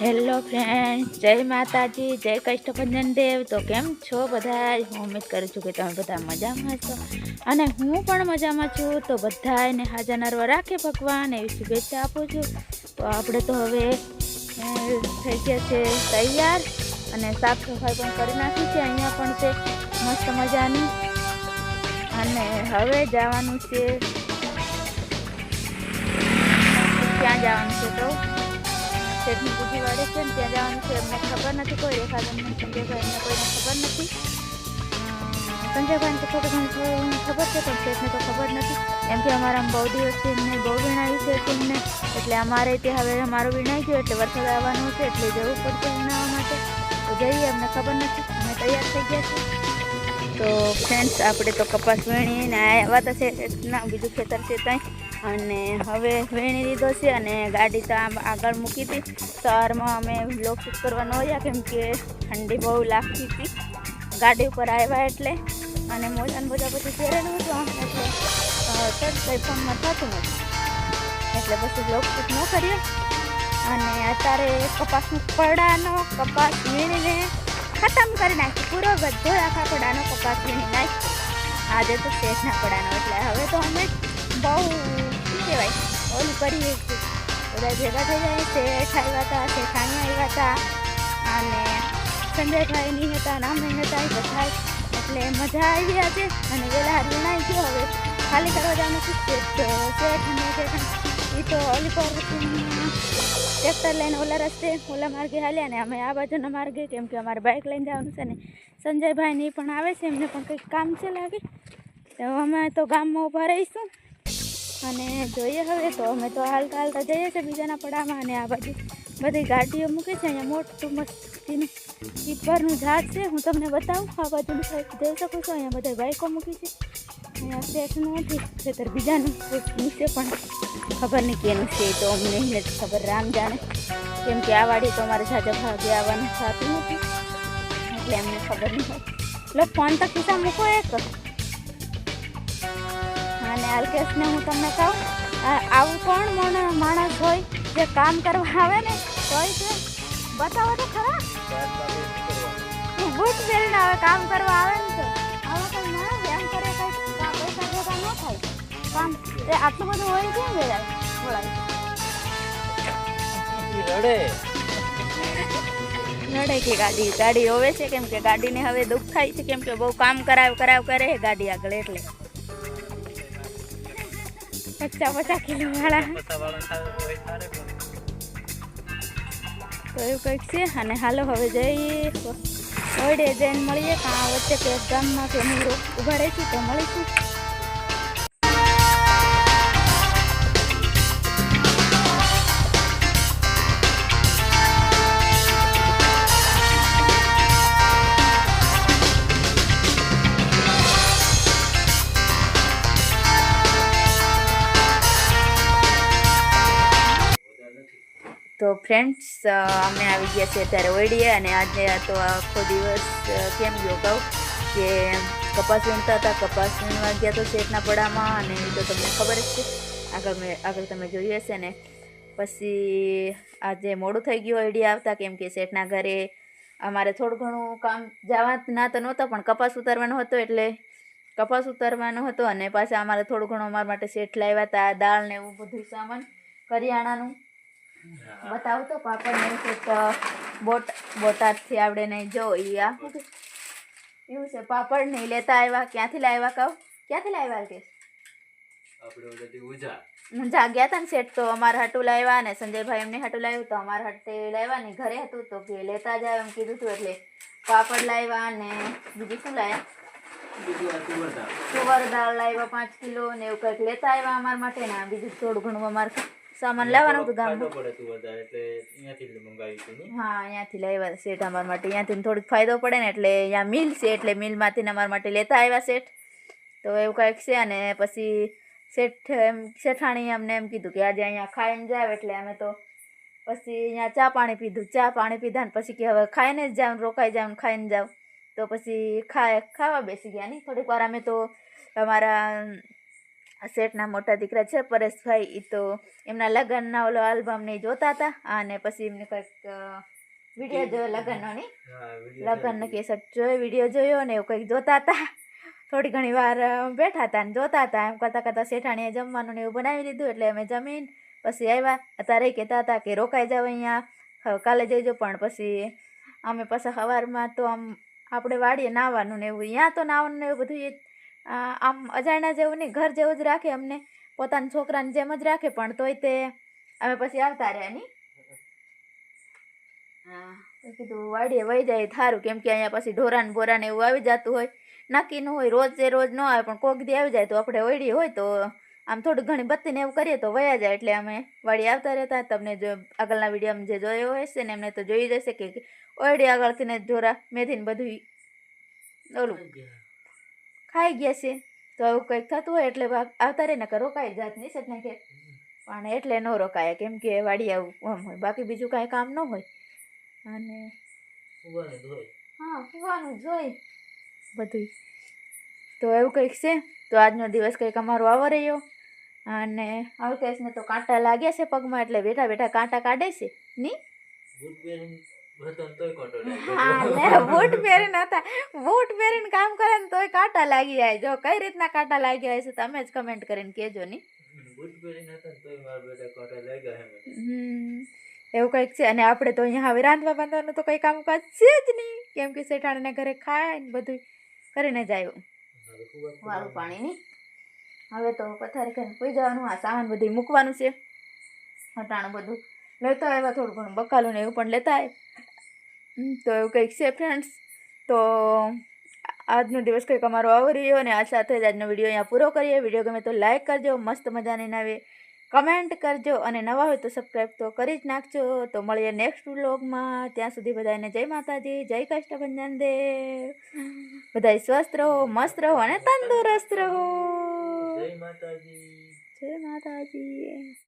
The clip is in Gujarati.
હેલો ફ્રેન્ડ જય માતાજી, જય કષ્ટભંજન દેવ. તો કેમ છો બધા હું ઉમેદ કરું છું કે તમે બધા મજામાં છો અને હું પણ મજામાં છું. તો બધાને હાજર નરવા રાખે ભગવાન એવી શુભેચ્છા આપું છું. તો આપણે તો હવે થઈ ગયા છે તૈયાર. અને સાફ સફાઈ પણ કરી નાખી છે. અહીંયા પણ છે મસ્ત મજાની. અને હવે જવાનું છે. ક્યાં જવાનું છે તો? શેઠની બુદ્ધિ વાળે છે ને ત્યાં જવાનું છે. એમને ખબર નથી કોઈ રેખાબેનને, સંજયભાઈને કોઈને ખબર નથી. સંજયભાઈને તો થોડું ઘણું ખબર છે, પણ શેઠને તો ખબર નથી. એમ કે અમારા બહુ દિવસથી એમને બહુ વીણાયું છે તેમને એટલે અમારે ત્યાં હવે અમારું વિણાય ગયો, એટલે વરસાદ આવવાનો છે, એટલે જવું પડશે વિણાવવા માટે. તો જઈએ, અમને ખબર નથી. અમે તૈયાર થઈ ગયા છીએ. તો ફ્રેન્ડ્સ આપણે તો કપાસ વીણીને આવ્યા હતા શેઠના બીજું ખેતર છે ત્યાં અને હવે વીણી લીધો છે અને ગાડી તો આમ આગળ મૂકી હતી. સવારમાં અમે વ્લોગ શૂટ કરવાનો રહ્યા કેમ કે ઠંડી બહુ લાગતી હતી. ગાડી ઉપર આવ્યા એટલે અને મોજા ને બધા પછી પહેરેલું હતું એટલે કંઈ ફોનમાં થતું નથી એટલે પછી વ્લોગ શૂટ ન કર્યો અને અત્યારે કપાસનું પડાનો, કપાસ વીણીને ખતમ કરી નાખી. પૂરો બધો આખા પડાનો કપાસ વીણી નાખી આજે તો શેઠના પડાનો, એટલે હવે તો અમે બહુ કહેવાય. ઓલું છીએ બધા ભેગા થઈ જાય શેઠ આવ્યા હતા શેઠાણી આવ્યા હતા અને સંજયભાઈ નહીં હતા નહીં હતા, એ બધા. એટલે મજા આવી આજે અને વેલા હારી નાઈ ગયો હવે. ખાલી કરવા જવાનું છે. શેઠ અને શેઠ એ તો ઓલી પર ટ્રેક્ટર લઈને ઓલા રસ્તે, ઓલા માર્ગે હાલ્યા ને અમે આ બાજુના માર્ગે, કેમ કે અમારે બાઇક લઈને જવાનું છે ને. સંજયભાઈ ને પણ આવે છે, એમને પણ કંઈક કામ છે લાગે. તો અમે તો ગામમાં ઊભા રહીશું. અને જોઈએ હવે તો અમે તો હાલતા હાલતા જઈએ છીએ બીજાના પડામાં અને આ બાજુ બધી ગાડીઓ મૂકી છે અહીંયા મોટું મસ્તીનું પીપરનું ઝાડ છે. હું તમને બતાવું આ બાજુની સાઈડ જોઈ શકું છું. અહીંયા બધા બાઈકો મૂકી છે. અહીંયા શેઠનું નથી, ખેતર બીજાનું નીચે પણ ખબર નહીં કેનું છે તો અમને જ ખબર. રામ જાણે. કેમ કે આ વાડી તો અમારે જાજા ભાગે આવવાનું થતું નથી. એટલે અમને ખબર નહીં હોય. લો ફોન તો ખિસ્સા મૂકો એક. અને અલ્કેશને હું તમને કહું આવું કોણ મોણ- માણસ હોય જે કામ કરવા આવે ને હોય છે બતાવો તો ખરા. બુટ પહેરીને આવે કામ કરવા આવે ને તો. આવા કોઈ માણસ એમ કરે કંઈ કામ પૈસા ભેગા ન થાય. કામ એ આટલું બધું હોય કેમ વેળાય બોલાય. રડે. નડે કે ગાડી ગાડી રોવે છે કેમ કે ગાડીને હવે દુઃખ થાય છે કેમ કે બહુ કામ કરાવ કરાવ કરે ગાડી આગળ એટલે. પચાસ પચાસ કિલો વાળા તો એવું કંઈક છે. અને હાલો હવે જઈએ. ઓયડે જઈને મળીએ. કાં વચ્ચે કે ગામમાં કે હું ઊભા રહીશું તો મળીશું. તો ફ્રેન્ડ્સ અમે આવી ગયા છે અત્યારે ઓળીએ અને આજે તો આખો દિવસ કેમ ગયો કહું? કે કપાસ વીણતા હતા, કપાસ વીણવા ગયા તો શેઠના પડામાં અને એ તો તમને ખબર જ છે. આગળ મેં, આગળ તમે જોયું હશે ને. પછી આજે મોડું થઈ ગયું ઓઈડી આવતા, કેમ કે શેઠના ઘરે અમારે થોડું ઘણું કામ જવા ના તો નહોતો, પણ કપાસ ઉતારવાનો હતો એટલે કપાસ ઉતારવાનો હતો અને પાછા અમારે થોડું ઘણું અમારા માટે શેઠ લાવ્યા હતા, દાળ ને એવું બધું સામાન, કરિયાણાનું. બતાવું તો પાપડ ને કંઈક બોટ બોટાદથી આપણે નહીં. જો ઈ આ એવું છે. પાપડ નહીં લેતા આવ્યા. ક્યાંથી લાવ્યા કહો? ક્યાંથી લાવ્યા કે ઊંઝા ગયા હતા ને સેટ તો અમારા હાટું લાવ્યા અને સંજયભાઈ એમને હાટું લાવ્યું તો અમારા હાટે લાવ્યા ને ઘરે હતું તો કે લેતા જાવ એમ કીધું હતું એટલે પાપડ લાવ્યા અને બીજું શું લાવ્યા? તુવર દાળ. લાવ્યા પાંચ કિલો ને એવું કંઈક લેતા આવ્યા અમારા માટે ને બીજું થોડું ઘણું અમારે સામાન લાવવાનું હતું ગામ હા અહીંયાથી લાવ્યા શેઠ અમારા માટે. અહીંયાથી થોડીક ફાયદો પડે ને એટલે અહીંયા મિલ છે એટલે મિલમાંથી અમારા માટે લેતા આવ્યા શેઠ તો એવું કંઈક છે અને પછી શેઠ એમ શેઠાણી અમને એમ કીધું કે આજે અહીંયા ખાઈને જાવ એટલે અમે તો પછી અહીંયા ચા પાણી પીધું. ચા પાણી પીધા ને પછી કે હવે ખાઈને જ જાવ રોકાઈ જાવ ખાઈને જાવ તો પછી ખા ખાવા બેસી ગયા નહીં. થોડીક વાર અમે તો અમારા શેઠના મોટા દીકરા છે પરેશભાઈ એ તો એમના લગ્નના ઓલો આલ્બમ ને જોતા હતા અને પછી એમને કંઈક વીડિયો જોયો લગ્નનો નહીં હા વીડિયો લગ્ન કેસેટ જોયો વીડિયો જોયો ને એવું કંઈક જોતા હતા થોડી ઘણી વાર બેઠા હતા ને જોતા હતા એમ કરતાં કરતાં શેઠાણીએ જમવાનું ને એવું બનાવી લીધું એટલે અમે જમીન પછી આવ્યા અત્યારે કહેતા હતા કે રોકાઈ જાવ અહીંયા કાલે જઈજો પણ પછી અમે પાછા સવારમાં તો આમ આપણે વાડીએ નાહવાનું ને એવું અહીંયા તો નાહવાનું ને એવું બધું આમ અજાણ્યા જેવું નહીં, ઘર જેવું જ રાખે અમને. પોતાના છોકરાની જેમ જ રાખે, પણ તોય તે અમે પછી આવતા રહ્યા હા કીધું વાડીએ વહી જાય થારું, કેમ કે અહીંયા પછી ઢોરાન બોરાને એવું આવી જતું હોય. નક્કી ન હોય, રોજ જે રોજ ન આવે, પણ કોક દી આવી જાય. તો આપણે ઓયડી હોય તો આમ થોડું ઘણી બત્તીને એવું કરીએ તો વયા જાય. એટલે અમે વાડી આવતા રહેતા. તમને જો આગળના વિડીયોમાં જે જોયો હશે ને, એમને તો જોઈ જશે કે ઓયડી આગળથી ને ઢોરા મેથીને બધું ઓલું. ખાઈ ગયા છે. તો આવું કંઈક થતું હોય એટલે આવતા રહે ને કે રોકાઈ જાત નહીં નહીં કે પણ એટલે ન રોકાય. કેમ કે વાડી આવું આમ હોય. બાકી બીજું કાંઈ કામ ન હોય. અને હા સુવાનું જોઈ બધું તો એવું કંઈક છે. તો આજનો દિવસ કંઈક અમારો આવો રહ્યો. અને અલ્કેશને તો કાંટા લાગ્યા છે પગમાં એટલે બેઠા બેઠા કાંટા કાઢે છે. ની બૂટ પહેરીને હતો. બૂટ પહેરીને કામ કરે ને તોય કાંટા લાગી જાય. જો કઈ રીતના કાંટા લાગી હોય છે તમે જ કમેન્ટ કરીને કહેજો ની. એવું કંઈક છે. અને આપણે તો અહીંયા રાંધવા બાંધવાનું તો કંઈ કામકાજ છે જ નહીં. કેમ કે શેઠાણીને ઘરે ખાય ને બધું કરીને જ આવ્યું. વાળું પાણી ની. હવે તો પથારી કરીને પૂઈ જવાનું. આ સામાન બધું મૂકવાનું છે. હટાણું બધું. લેતા આવ્યા થોડું ઘણું બકાલું ને એવું પણ લેતા આવ્યા. તો એવું કંઈક છે ફ્રેન્ડ્સ તો આજનો દિવસ કંઈક અમારો આવો રહ્યો અને આ સાથે જ આજનો વીડિયો અહીંયા પૂરો કરીએ. વીડિયો ગમે તો લાઇક કરજો મસ્ત મજાની નવી કમેન્ટ કરજો અને નવા હોય તો સબસ્ક્રાઈબ તો કરી જ નાખજો. તો મળીએ નેક્સ્ટ વ્લોગમાં ત્યાં સુધી બધાને જય માતાજી જય કષ્ટભંજન દેવ બધા સ્વસ્થ રહો મસ્ત રહો અને તંદુરસ્ત રહો. જય માતાજી. જય માતાજી.